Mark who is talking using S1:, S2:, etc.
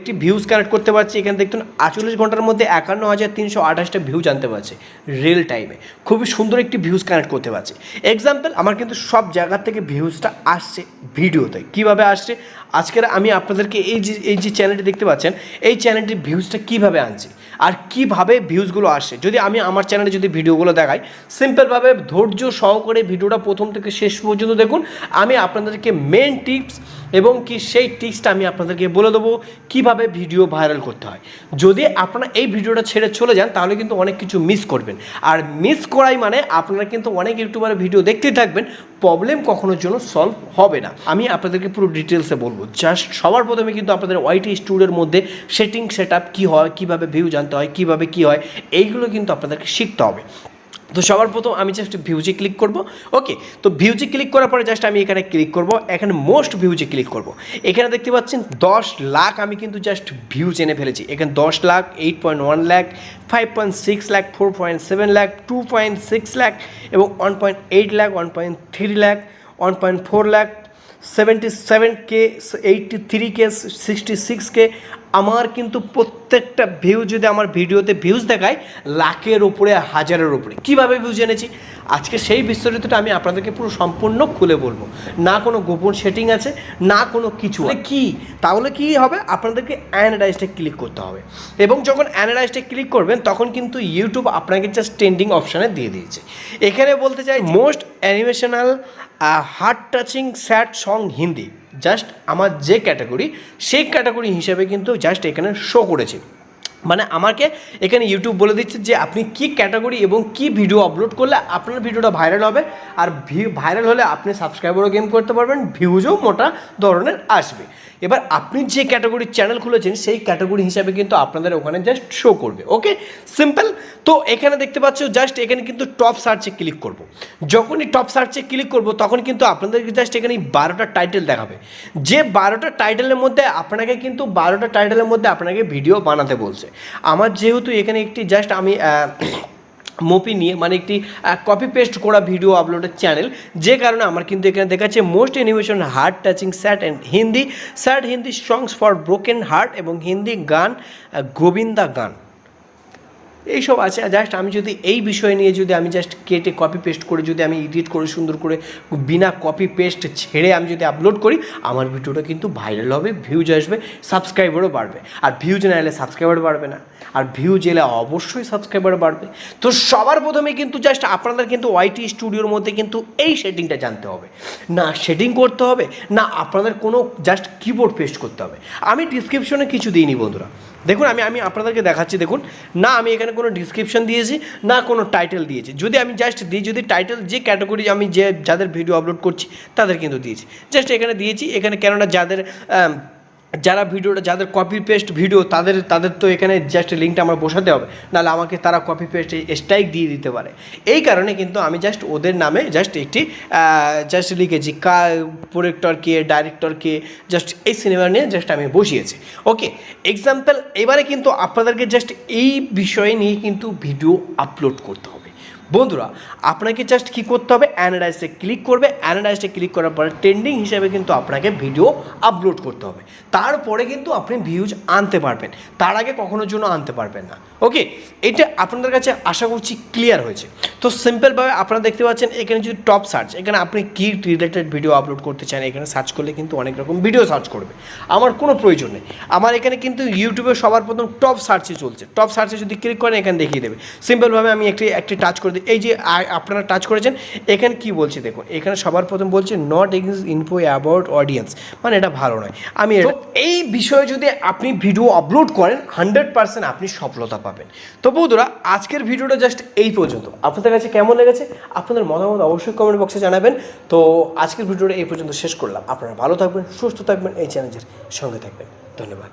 S1: একটি views connect করতে পারছি, এখানে দেখুন আটচল্লিশ ঘণ্টার মধ্যে একান্ন হাজার তিনশো আঠাশটা ভিউ জানতে পারছি রিয়েল টাইমে খুবই সুন্দর একটি ভিউজ কানেক্ট করতে পারছি। এক্সাম্পল আমার কিন্তু সব জায়গা থেকে ভিউজটা আসছে ভিডিওতে। কীভাবে আসছে? আজকের আমি আপনাদেরকে এই যে এই যে চ্যানেলটি দেখতে পাচ্ছেন, এই চ্যানেলটির ভিউজটা কীভাবে আনছে? আর কীভাবে ভিউজগুলো আসছে? যদি আমি আমার চ্যানেলে যদি ভিডিওগুলো দেখাই সিম্পলভাবে ধৈর্য সহকারে ভিডিওটা প্রথম থেকে শেষ পর্যন্ত দেখুন। আমি আপনাদেরকে মেন টিপস এবং কি সেই টিপসটা আমি আপনাদেরকে বলে দেবো। কীভাবে ভিডিও ভাইরাল করতে হয়। যদি আপনারা এই ভিডিওটা ছেড়ে চলে যান, তাহলে কিন্তু অনেক কিছু মিস করবেন। আর মিস করাই মানে আপনারা কিন্তু অনেক ইউটিউবারের ভিডিও দেখতেই থাকবেন প্রবলেম কখনোর জন্য সলভ হবে না। আমি আপনাদেরকে পুরো ডিটেলসে বলব। জাস্ট সবার প্রথমে কিন্তু আপনাদের ওয়াইটি স্টুডিওর মধ্যে সেটিং সেট আপ কী হয়, কীভাবে ভিউ জানতে হয়, কীভাবে কী হয়, এইগুলো কিন্তু আপনাদেরকে শিখতে হবে। তো সবার প্রথম আমি জাস্ট ভিউজে ক্লিক করব। ওকে তো ভিউজে ক্লিক করার পরে জাস্ট আমি এখানে ক্লিক করব। এখানে মোস্ট ভিউজে ক্লিক করব। এখানে দেখতে পাচ্ছেন দশ লাখ আমি কিন্তু জাস্ট ভিউজ এনে ফেলেছি। এখানে দশ lakh eight point one lakh five point six lakh four point seven lakh two point six lakh এবং one point eight lakh one point three lakh one point four lakh seventy seven K eighty three K sixty six K আমার কিন্তু প্রত্যেকটা view যদি আমার ভিডিওতে views দেখায় লাখের ওপরে হাজারের ওপরে কীভাবে ভিউজ এনেছি? আজকে সেই বিস্তারিতটা আমি আপনাদেরকে পুরো সম্পূর্ণ খুলে বলব। না কোনো গোপন সেটিং আছে না কোনো কিছু কি? তাহলে কি হবে? আপনাদেরকে অ্যানালাইজটা ক্লিক করতে হবে। এবং যখন অ্যানালাইজটা ক্লিক করবেন তখন কিন্তু ইউটিউব আপনাকে জাস্ট ট্রেন্ডিং অপশানে দিয়ে দিয়েছে। এখানে বলতে চাই most emotional heart touching sad song Hindi just আমার যে ক্যাটাগরি, সেই ক্যাটাগরি হিসেবে কিন্তু জাস্ট এখানে শো করেছে। মানে আমাকে এখানে ইউটিউব বলে দিচ্ছে যে আপনি কি ক্যাটাগরি এবং কি ভিডিও আপলোড করলে আপনার ভিডিওটা ভাইরাল হবে। আর ভাইরাল হলে আপনি সাবস্ক্রাইবারও গেম করতে পারবেন ভিউজও মোটা ধরনের আসবে। এবার আপনি যে ক্যাটাগরির চ্যানেল খুলেছেন, সেই ক্যাটাগরি হিসাবে কিন্তু আপনাদের ওখানে জাস্ট শো করবে ওকে সিম্পল তো এখানে দেখতে পাচ্ছ জাস্ট এখানে কিন্তু টপ সার্চে ক্লিক করব। যখনই টপ সার্চে ক্লিক করব, তখন কিন্তু আপনাদেরকে জাস্ট এখানে বারোটা টাইটেল দেখাবে। যে বারোটা টাইটেলের মধ্যে আপনাকে কিন্তু বারোটা টাইটেলের মধ্যে আপনাকে ভিডিও বানাতে বলছে। আমার যেহেতু এখানে একটি জাস্ট আমি মোপি নিয়ে মানে একটি কপি পেস্ট করা ভিডিও আপলোডের চ্যানেল যে কারণে আমার কিন্তু এখানে দেখাচ্ছে most animation heart touching sad and Hindi sad Hindi songs for broken heart এবং হিন্দি গান গোবিন্দা গান। এইসব আছে। জাস্ট আমি যদি এই বিষয় নিয়ে যদি আমি জাস্ট কেটে কপি পেস্ট করে যদি আমি এডিট করে, সুন্দর করে বিনা কপি পেস্ট ছেড়ে আমি যদি আপলোড করি, আমার ভিডিওটা কিন্তু ভাইরাল হবে ভিউজ আসবে সাবস্ক্রাইবারও বাড়বে। আর ভিউজ না এলে সাবস্ক্রাইবার বাড়বে না। আর ভিউজ এলে অবশ্যই সাবস্ক্রাইবার বাড়বে। তো সবার প্রথমে কিন্তু জাস্ট আপনাদের কিন্তু ওয়াইটি স্টুডিওর মধ্যে কিন্তু এই সেটিংটা জানতে হবে। না সেটিং করতে হবে, না আপনাদের কোনো জাস্ট কিবোর্ড পেস্ট করতে হবে। আমি ডিসক্রিপশনে কিছু দিইনি বন্ধুরা। দেখুন, আমি আমি আপনাদেরকে দেখাচ্ছি, দেখুন। না, আমি এখানে কোনো ডিসক্রিপশন দিয়েছি, না কোনো টাইটেল দিয়েছি। যদি আমি জাস্ট দিই, যদি টাইটেল যে ক্যাটাগরি আমি যে যাদের ভিডিও আপলোড করছি, তাদের কিন্তু দিয়েছি। জাস্ট এখানে দিয়েছি, এখানে কেননা যাদের যারা ভিডিওটা, যাদের কপি পেস্ট ভিডিও তাদের তাদের তো এখানে জাস্ট লিঙ্কটা আমার বসাতে হবে। নাহলে আমাকে তারা কপি পেস্ট স্ট্রাইক দিয়ে দিতে পারে। এই কারণে কিন্তু আমি জাস্ট ওদের নামে জাস্ট একটি জাস্ট লিখেছি, কা প্রোডেক্টর কে ডাইরেক্টর কে জাস্ট এই সিনেমা নিয়ে জাস্ট আমি বসিয়েছি। ওকে এক্সাম্পল এবারে কিন্তু আপনাদেরকে জাস্ট এই বিষয় নিয়ে কিন্তু ভিডিও আপলোড করতে হবে। বন্ধুরা, আপনাকে জাস্ট কী করতে হবে? অ্যানালাইসে ক্লিক করবে। অ্যানালাইসে ক্লিক করার পরে ট্রেন্ডিং হিসাবে কিন্তু আপনাকে ভিডিও আপলোড করতে হবে। তারপরে কিন্তু আপনি ভিউজ আনতে পারবেন। তার আগে কখনোর জন্য আনতে পারবেন না। ওকে এটা আপনাদের কাছে আশা করছি ক্লিয়ার হয়েছে। তো সিম্পলভাবে আপনারা দেখতে পাচ্ছেন, এখানে যদি টপ সার্চ এখানে আপনি কী রিলেটেড ভিডিও আপলোড করতে চান, এখানে সার্চ করলে কিন্তু অনেক রকম ভিডিও সার্চ করবে। আমার কোনো প্রয়োজন নেই। আমার এখানে কিন্তু ইউটিউবে সবার প্রথম টপ সার্চে চলছে। টপ সার্চে যদি ক্লিক করেন, এখানে দেখিয়ে দেবে। সিম্পলভাবে আমি একটি একটি টাচ করে এই যে আপনারা টাচ করেছেন এখানে কি বলছে দেখুন এখানে সবার প্রথম বলছে not against info about audience মানে এটা ভালো নয়। আমি এই বিষয়ে যদি আপনি ভিডিও আপলোড করেন হান্ড্রেড পার্সেন্ট আপনি সফলতা পাবেন। তো বন্ধুরা আজকের ভিডিওটা জাস্ট এই পর্যন্ত। আপনাদের কাছে কেমন লেগেছে? আপনাদের মতামত অবশ্যই কমেন্ট বক্সে জানাবেন। তো আজকের ভিডিওটা এই পর্যন্ত শেষ করলাম। আপনারা ভালো থাকবেন সুস্থ থাকবেন এই চ্যানেলের সঙ্গে থাকবেন। ধন্যবাদ।